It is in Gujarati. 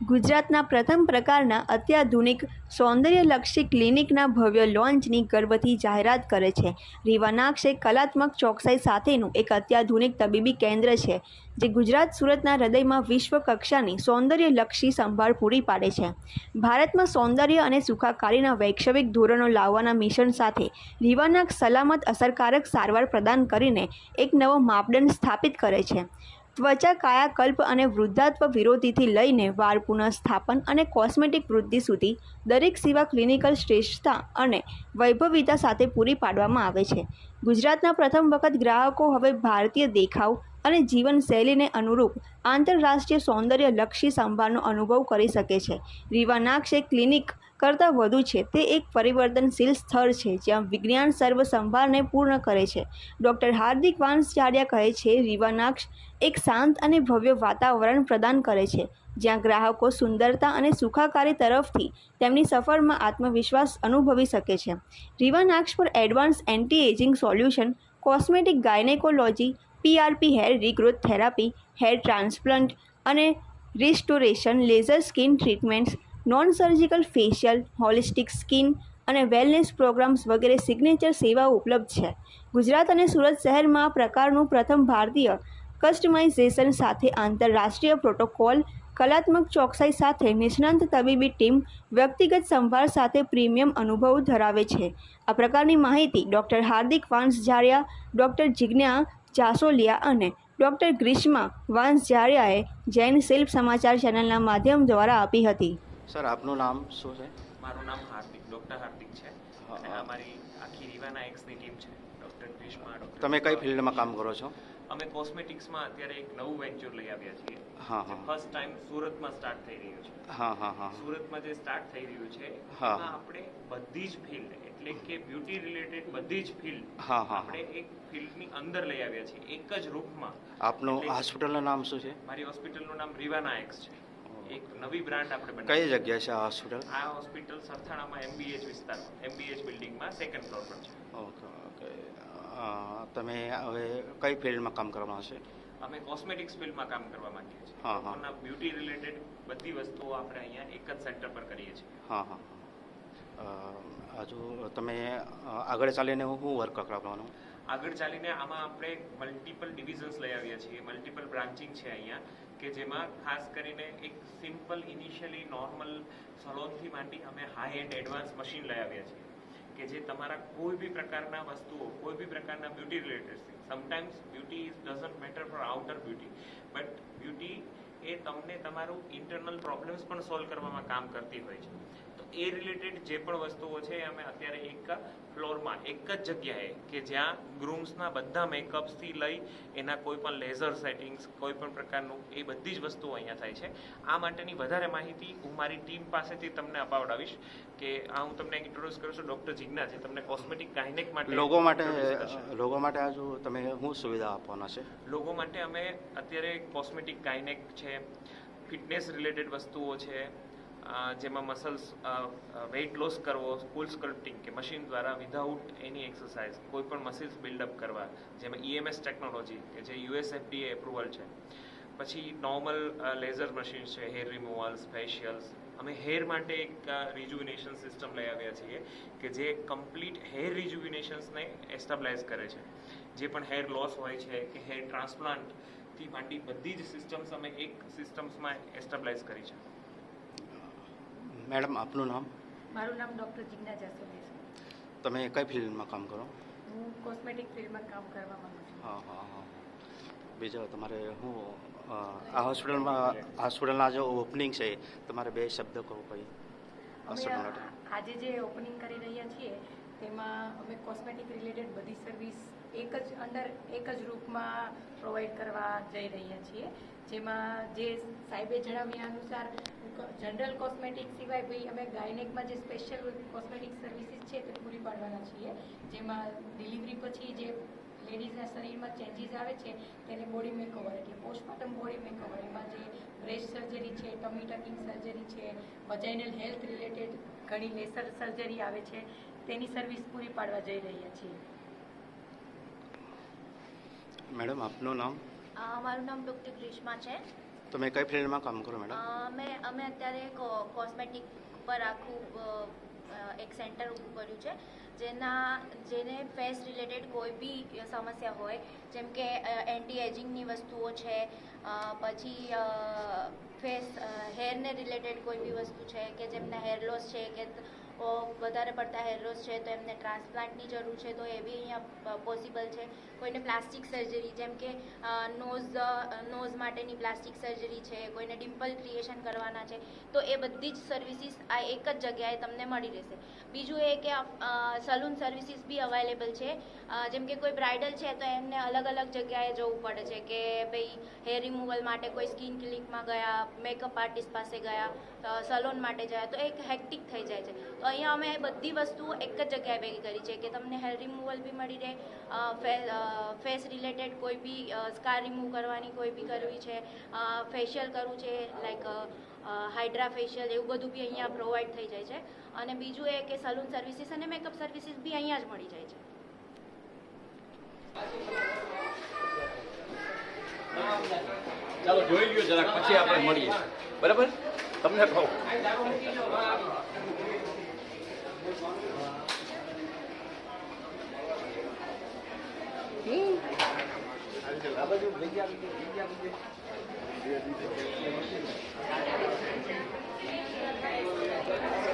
ગુજરાતના પ્રથમ પ્રકારના અત્યાધુનિક સૌંદર્યલક્ષી ક્લિનિકના ભવ્ય લોન્ચની ગર્વથી જાહેરાત કરે છે. રીવાનાક્ષ એ કલાત્મક ચોકસાઈ સાથેનું એક અત્યાધુનિક તબીબી કેન્દ્ર છે, જે ગુજરાત સુરતના હૃદયમાં વિશ્વ કક્ષાની સૌંદર્યલક્ષી સંભાળ પૂરી પાડે છે. ભારતમાં સૌંદર્ય અને સુખાકારીના વૈશ્વિક ધોરણો લાવવાના મિશન સાથે રીવાનાક્ષ સલામત અસરકારક સારવાર પ્રદાન કરીને એક નવો માપદંડ સ્થાપિત કરે છે. ત્વચા કાયાકલ્પ અને વૃદ્ધાત્વ વિરોધીથી લઈને વાળ પુનઃસ્થાપન અને કોસ્મેટિક વૃદ્ધિ સુધી દરેક સેવા ક્લિનિકલ શ્રેષ્ઠતા અને વૈભવીતા સાથે પૂરી પાડવામાં આવે છે. ગુજરાતના પ્રથમ વખત ગ્રાહકો હવે ભારતીય દેખાવ અને જીવનશૈલીને અનુરૂપ આંતરરાષ્ટ્રીય સૌંદર્યલક્ષી સંભાળનો અનુભવ કરી શકે છે. રીવા નાક્ષે ક્લિનિક કરતાં વધુ છે. તે એક પરિવર્તનશીલ સ્થળ છે, જ્યાં વિજ્ઞાન સર્વ સંભાળને પૂર્ણ કરે છે. ડૉક્ટર હાર્દિક વાંસચાર્યા કહે છે રીવાનાક્ષ એક શાંત અને ભવ્ય વાતાવરણ પ્રદાન કરે છે, જ્યાં ગ્રાહકો સુંદરતા અને સુખાકારી તરફથી તેમની સફરમાં આત્મવિશ્વાસ અનુભવી શકે છે. રીવાનાક્ષ પર advance anti ageing solution, cosmetic gynaecology PRP hair regrowth therapy, hair transplant અને restoration, laser skin treatments non surgical facial holistic skin અને વેલનેસ પ્રોગ્રામ્સ વગેરે સિગ્નેચર સેવાઓ ઉપલબ્ધ છે. ગુજરાત અને સુરત શહેરમાં આ પ્રકારનું પ્રથમ ભારતીય કસ્ટમાઇઝેશન સાથે આંતરરાષ્ટ્રીય પ્રોટોકોલ કલાત્મક ચોકસાઈ સાથે નિષ્ણાંત તબીબી ટીમ વ્યક્તિગત સંભાળ સાથે પ્રીમિયમ અનુભવ ધરાવે છે. આ પ્રકારની માહિતી ડૉક્ટર હાર્દિક વાંસઝારિયા ડૉક્ટર જિજ્ઞા જાસોલિયા અને ડૉક્ટર ગ્રીષ્મા વાંસઝારિયાએ જૈન શિલ્પ સમાચાર ચેનલના માધ્યમ દ્વારા આપી હતી. સર આપનું નામ શું છે? મારું નામ હાર્દિક ડૉક્ટર હાર્દિક છે. અને અમારી આખી રીવાના એક્સની ટીમ છે ડૉક્ટર ગ્રીષ્મા ડૉક્ટર તમે કઈ ફિલ્ડમાં કામ કરો છો? અમે કોસ્મેટિક્સમાં અત્યારે એક નવું વેન્ચર લઈ આવ્યા છીએ હા હા. ફર્સ્ટ ટાઈમ સુરતમાં સ્ટાર્ટ થઈ રહ્યું છે. હા હા હા. સુરતમાં જે સ્ટાર્ટ થઈ રહ્યું છે હા. એમાં આપણે બધી જ ફિલ્ડ એટલે કે બ્યુટી રિલેટેડ બધી જ ફિલ્ડ આપણે એક ફિલ્ડની અંદર લઈ આવ્યા છીએ એક જ રૂપમાં આપનું હોસ્પિટલનું નામ શું છે? મારી હોસ્પિટલનું નામ રીવાના એક્સ છે. એક નવી બ્રાન્ડ આપણે કઈ જગ્યા છે આ હોસ્પિટલ આ હોસ્પિટલ સરથાણામાં એમબીએચ વિસ્તારમાં એમબીએચ બિલ્ડિંગમાં સેકન્ડ ફ્લોર પર છે. ઓકે. ઓકે તમે હવે કઈ ફિલ્ડમાં કામ કરવાના છે? અમે કોસ્મેટિક્સ ફિલ્ડમાં કામ કરવા માંગીએ છીએ. હા, હા. બ્યુટી રિલેટેડ બધી વસ્તુઓ આપણે અહીંયા એક જ સેન્ટર પર કરીએ છીએ. હા હા હજુ તમે આગળ ચાલીને હું વર્ક કરવાનું આગળ ચાલીને આમાં આપણે મલ્ટિપલ ડિવિઝન્સ લઈ આવ્યા છીએ. મલ્ટિપલ બ્રાન્ચિંગ છે અહીંયા. કે જેમાં ખાસ કરીને એક સિમ્પલ ઇનિશિયલી નોર્મલ સલોનથી માંડી અમે હાઈ એન્ડ એડવાન્સ મશીન લઈ આવ્યા છીએ. કે જે તમારા કોઈ બી પ્રકારના વસ્તુઓ, કોઈ બી પ્રકારના બ્યુટી રિલેટેડ છે sometimes beauty is doesn't matter for outer beauty but beauty એ તમને તમારું ઇન્ટરનલ પ્રોબ્લેમ્સ પણ સોલ્વ કરવામાં કામ કરતી હોય છે. તો એ રિલેટેડ જે પણ વસ્તુઓ છે અમે અત્યારે એક ફ્લોરમાં એક જ જગ્યાએ કે જ્યાં ગ્રૂમ્સના બધા મેકઅપ્સથી લઈ એના કોઈ પણ લેઝર સેટિંગ્સ કોઈ પણ પ્રકારનું એ બધી જ વસ્તુઓ અહીંયા થાય છે આ માટેની વધારે માહિતી હું મારી ટીમ પાસેથી તમને અપાવડાવીશ કે આ હું તમને ઇન્ટ્રોડ્યુસ કરું છું ડૉક્ટર જિજ્ઞા છે તમને કોસ્મેટિક ગાયનેક માટે લોગો માટે. લોગો માટે આજુ તમે શું સુવિધા આપવાના છે લોગો માટે અમે અત્યારે કોસ્મેટિક ગાયનેક છે ફિટનેસ રિલેટેડ વસ્તુઓ છે જેમાં મસલ્સ વેઇટ લોસ કરવો કુલ સ્કલ્પટિંગ કે મશીન દ્વારા વિધાઉટ એની એક્સરસાઇઝ કોઈ પણ મસલ્સ બિલ્ડઅપ કરવા, જેમાં ઈએમએસ ટેકનોલોજી કે જે યુએસએફડીએ એપ્રુવલ છે. પછી નોર્મલ લેઝર મશીન છે હેર રિમૂવલ્સ ફેશિયલ્સ અમે હેર માટે એક રિજુવિનેશન સિસ્ટમ લઈ આવ્યા છીએ કે જે કમ્પ્લીટ હેર રિજુવિનેશન્સને એસ્ટાબ્લાઇઝ કરે છે. જે પણ હેર લોસ હોય છે કે હેર ટ્રાન્સપ્લાન્ટથી માંડી બધી જ સિસ્ટમ્સ અમે એક સિસ્ટમ્સમાં એસ્ટાબ્લાઇઝ કરી છે. મેડમ આપનું નામ? મારું નામ ડૉક્ટર જિજ્ઞા છે. તમે કઈ ફિલ્ડમાં કામ કરો? હું કોસ્મેટિક ફિલ્ડમાં કામ કરવા માંગુ છું. હા હા હા. બીજો તમારે હું આ હોસ્પિટલમાં હોસ્પિટલના જે ઓપનિંગ છે તમારે બે શબ્દ કહો કઈ? આજે જે ઓપનિંગ કરી રહ્યા છીએ તેમાં અમે કોસ્મેટિક રિલેટેડ બધી સર્વિસ એક જ અંડર એક જ રૂપમાં પ્રોવાઈડ કરવા જઈ રહ્યા છીએ. જેમાં જે સાહેબે જણાવ્યા અનુસાર જનરલ કોસ્મેટિક સિવાય ભાઈ અમે ગાયનેકમાં જે સ્પેશિયલ કોસ્મેટિક સર્વિસીસ છે તે પૂરી પાડવાના છીએ. જેમાં ડિલિવરી પછી જે લેડીઝના શરીરમાં ચેન્જીસ આવે છે તેને બોડી મેકઓવર એટલે પોસ્ટમોર્ટમ બોડી મેકઓવર. એમાં જે બ્રેસ્ટ સર્જરી છે ટમી ટકિંગ સર્જરી છે વજાઇનલ હેલ્થ રિલેટેડ ઘણી લેસર સર્જરી આવે છે તેની સર્વિસ પૂરી પાડવા જઈ રહ્યા છીએ. મેડમ આપનું નામ? મારું નામ ડૉક્ટર ગ્રીષ્મા છે. તમે કઈ ફિલ્ડમાં કામ કરો મેડમ? અમે અમે અત્યારે કોસ્મેટિક પર આખું એક સેન્ટર ઊભું કર્યું છે, જેના, જેને ફેસ રિલેટેડ કોઈ બી સમસ્યા હોય, જેમ કે એન્ટી એજિંગની વસ્તુઓ છે પછી ફેસ હેરને રિલેટેડ કોઈ બી વસ્તુ છે, કે જેમને હેર લોસ છે, કે વધારે પડતા હેરોઝ છે, તો એમને ટ્રાન્સપ્લાન્ટની જરૂર છે, તો એ બી અહીંયા પોસિબલ છે. કોઈને પ્લાસ્ટિક સર્જરી જેમ કે નોઝ નોઝ માટેની પ્લાસ્ટિક સર્જરી છે, કોઈને ડિમ્પલ ક્રિએશન કરવાના છે, તો એ બધી જ સર્વિસીસ આ એક જ જગ્યાએ તમને મળી રહેશે. બીજું એ કે સલૂન સર્વિસીસ બી અવેલેબલ છે. જેમ કે કોઈ બ્રાઇડલ છે તો એમને અલગ અલગ જગ્યાએ જવું પડે છે કે ભાઈ હેર રિમૂવલ માટે કોઈ સ્કિન ક્લિનિકમાં ગયા, મેકઅપ આર્ટિસ્ટ પાસે ગયા સલૂન માટે ગયા તો એક હેક્ટિક થઈ જાય છે. તો અહીંયા અમે બધી વસ્તુ એક જ જગ્યાએ ભેગી કરી છે કે તમને હેર રિમૂવલ બી મળી રહે ફેસ રિલેટેડ કોઈ બી સ્કાર રિમૂવ કરવાની કોઈ બી કરવી છે ફેશિયલ કરવું છે, લાઈક હાઇડ્રા ફેશિયલ એવું બધું બી અહીંયા પ્રોવાઈડ થઈ જાય છે. અને બીજું એ કે સલૂન સર્વિસીસ અને મેકઅપ સર્વિસીસ બી અહીંયા જ મળી જાય છે. ચાલો જોઈ લ્યો જરાક પછી આપણે મળીએ. બરાબર? તમને કહું. Thank you.